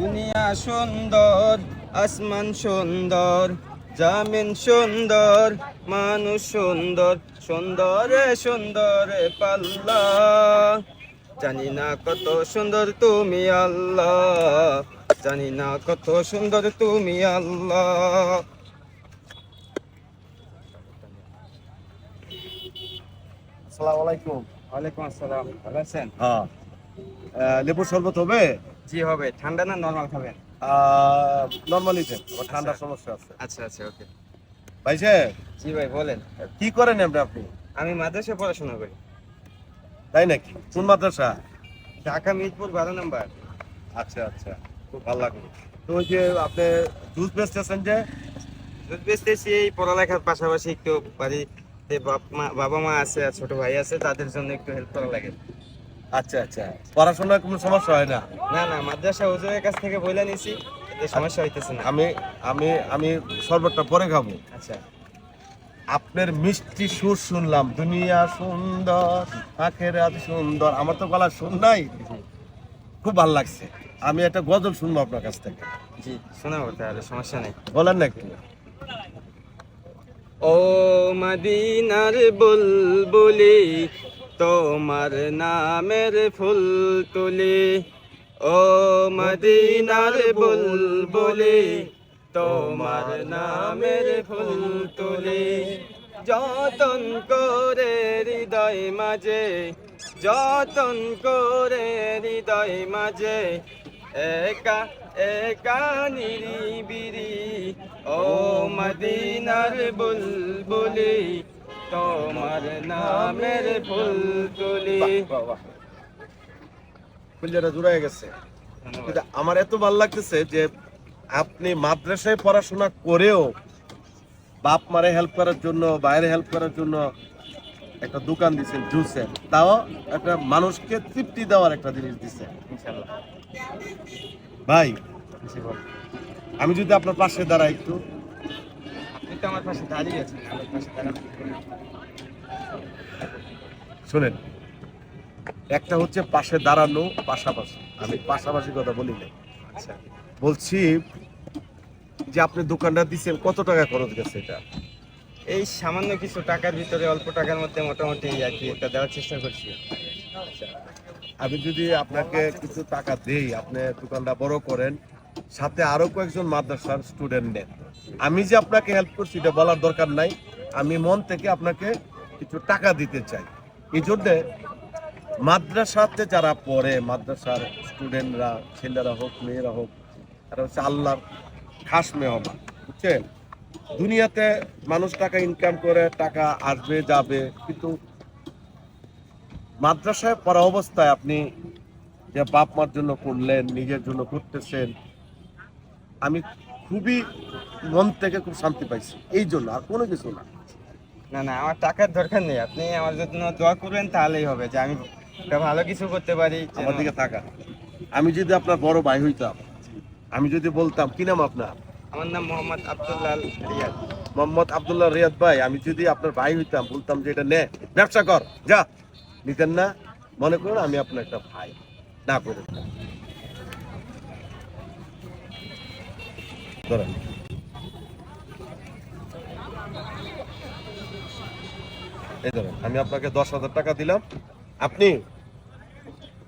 দুনিয়া সুন্দর আসমান সুন্দর জামিন সুন্দর মানুষ সুন্দর সুন্দরে সুন্দরে পাল্লা। জানি না কত সুন্দর তুমি আল্লাহ জানি না কত সুন্দর তুমি আল্লাহ। আসসালামু আলাইকুম। ওয়ালাইকুম আসসালাম ভালো আছেন? হ্যাঁ। লেবুর শরবত হবে? জি হবে। ঠান্ডা না নর্মাল খাবেন? নর্মালি দেন আমার ঠান্ডার আচ্ছা। সমস্যা আছে। আচ্ছা আচ্ছা ওকে। ভাই সাহেব? জি ভাই বলেন। কি করেন আপনি? আপনি? আমি মাদ্রাসায় পড়াশোনা করি। তাই নাকি? কোন মাদ্রাসা? ঢাকা মিরপুর বারো নম্বর। আচ্ছা আচ্ছা। খুব ভালো লাগল। তো ওই যে আপনি জুস বেচতেছেন যে? দুধ বেচতেছি এই পড়ালেখার পাশাপাশি একটু বাড়িতে বাবা মা আছে আর ছোট ভাই আছে তাদের জন্য একটু হেল্প করা লাগে। আচ্ছা আচ্ছা। পড়াশোনার কোনো সমস্যা হয় না? না না মাদ্রাসা হুজুরের কাছ থেকে বইলা নিছি এতে সমস্যা হইতেছে না। আমি আমি আমি শরবতটা পরে খাব। আচ্ছা। আপনার মিষ্টি সুর শুনলাম দুনিয়া সুন্দর আখের আজ সুন্দর। আমার তো গলা শুন নাই। খুব ভালো লাগছে। আমি একটা গজল শুনব আপনার কাছ থেকে। জি শোনাবো তাহলে সমস্যা নেই। বলেন না একটু। ও মদিনার বুলবুলি তোমার নামের ফুল তুলি, ও মদিনার বুলবুলি। তোমার নামের ফুল তুলি, যতন করে হৃদয় মাঝে, যতন করে হৃদয় মাঝে। একা একা নিরিবিরি, ও মদিনার বুলবুলি। তোমার নামের ফুলজাটা গেছে। কিন্তু আমার এত ভালো লাগতেছে যে আপনি মাদ্রাসায় পড়াশোনা করেও বাপ মারে হেল্প করার জন্য বাইরে হেল্প করার জন্য একটা দোকান দিচ্ছেন জুসের তাও একটা মানুষকে তৃপ্তি দেওয়ার একটা জিনিস দিচ্ছে ভাই। আমি যদি আপনার পাশে দাঁড়াই একটু। তো আমার পাশে দাঁড়িয়ে আছেন আমার পাশে দাঁড়ান শোনেন একটা হচ্ছে পাশে দাঁড়ানো পাশাপাশি। আমি পাশাপাশি কথা বলি না আচ্ছা। বলছি যে আপনি দোকানটা দিচ্ছেন কত টাকা খরচ গেছে এটা? এই সামান্য কিছু টাকার ভিতরে অল্প টাকার মধ্যে মোটামুটি আর কি এটা দেওয়ার চেষ্টা করছি। আচ্ছা, আমি যদি আপনাকে কিছু টাকা দেই আপনি দোকানটা বড় করেন সাথে আরও কয়েকজন মাদ্রাসার স্টুডেন্ট নেন। আমি যে আপনাকে হেল্প করছি, এটা বলার দরকার নাই। আমি মন থেকে আপনাকে কিছু টাকা দিতে চাই। এই জন্যে মাদ্রাসাতে যারা পড়ে, মাদ্রাসার স্টুডেন্টরা ছেলেরা হোক, মেয়েরা হোক, তারা হচ্ছে আল্লাহর খাস মেহমান, বুঝছেন? দুনিয়াতে মানুষ টাকা ইনকাম করে, টাকা আসবে, যাবে, কিন্তু মাদ্রাসায় পড়া অবস্থায় আপনি যে বাপ মার জন্য করলেন, নিজের জন্য করতেছেন, আমি খুবই মন থেকে খুব শান্তি পাইছি। এই জন্য আর কোনো কিছু না। না না আমার টাকার দরকার নেই। আপনি আমার জন্য দোয়া করবেন তাহলেই হবে যে আমি একটা ভালো কিছু করতে পারি আমার দিকে থাকা আমি যদি আপনার বড় ভাই হইতাম আমি যদি বলতাম কি নাম আপনার? আমার নাম মোহাম্মদ আব্দুল্লাল রিয়াদ। মোহাম্মদ আব্দুল্লাহ রিয়াদ ভাই আমি যদি আপনার ভাই হইতাম বলতাম যে এটা নে ব্যবসা কর যা। নিতেন না? মনে করুন আমি আপনার একটা ভাই। না করে ধরেন। এই ধরেন, আমি আপনাকে দশ হাজার টাকা দিলাম। আপনি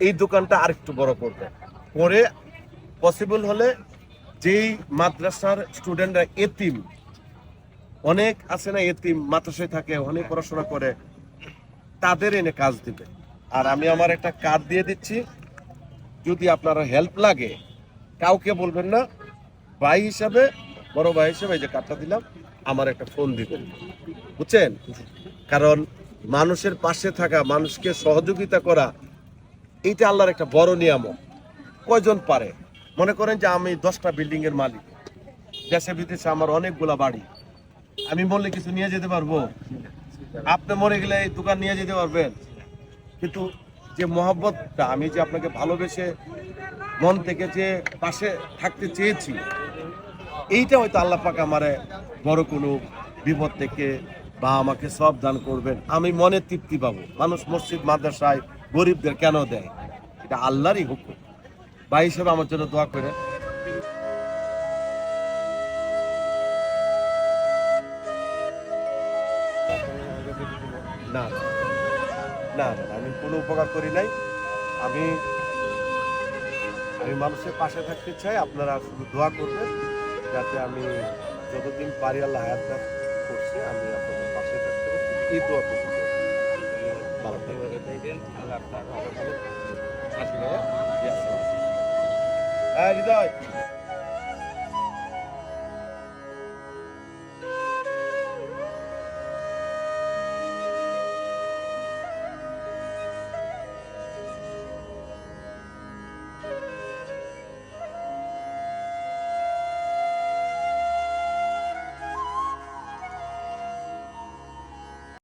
এই দোকানটা আরেকটু বড় করবেন। করে পসিবল হলে যেই মাদ্রাসার স্টুডেন্টরা এতিম, অনেক আছে না এতিম, মাদ্রাসায় থাকে, অনেক পড়াশোনা করে, তাদের এনে কাজ দিবে। আর আমি আমার একটা কার্ড দিয়ে দিচ্ছি। যদি আপনারা হেল্প লাগে, কাউকে বলবেন না ভাই হিসাবে, বড় ভাই হিসাবে এই যে কার্ডটা দিলাম, আমার একটা ফোন দিবেন। বুঝছেন? কারণ মানুষের পাশে থাকা, মানুষকে সহযোগিতা করা, এইটা আল্লাহর একটা বড় নিয়ামক কয়জন পারে? মনে করেন যে আমি দশটা বিল্ডিং এর মালিক। দেশে বিদেশে আমার অনেকগুলা বাড়ি। আমি বললে কিছু নিয়ে যেতে পারব? আপনি মরে গেলে এই দোকান নিয়ে যেতে পারবেন। কিন্তু যে মহব্বতটা, আমি যে আপনাকে ভালোবেসে মন থেকে যে পাশে থাকতে চেয়েছি এইটা হয়তো আল্লাহ পাক আমারে বড় কোনো বিপদ থেকে বা আমাকে সব দান করবেন। আমি মনে তৃপ্তি পাবো। মানুষ মসজিদ, মাদ্রাসায় গরিবদের কেন দেয়? এটা আল্লাহরই হুকুম। বা হিসেবে আমার জন্য দোয়া করে না না না, আমি কোনো উপকার করি নাই। আমি আমি মানুষের পাশে থাকতে চাই, আপনারা শুধু দোয়া করবেন। যাতে আমি যতদিন পারি আল্লাহ হায়াত দান করছি আমি আপনাদের পাশে থাকতে পারছি এই দোয়া করছি ভালো থাকবেন। আল্লাহ আপনার ভালো। হ্যাঁ হৃদয়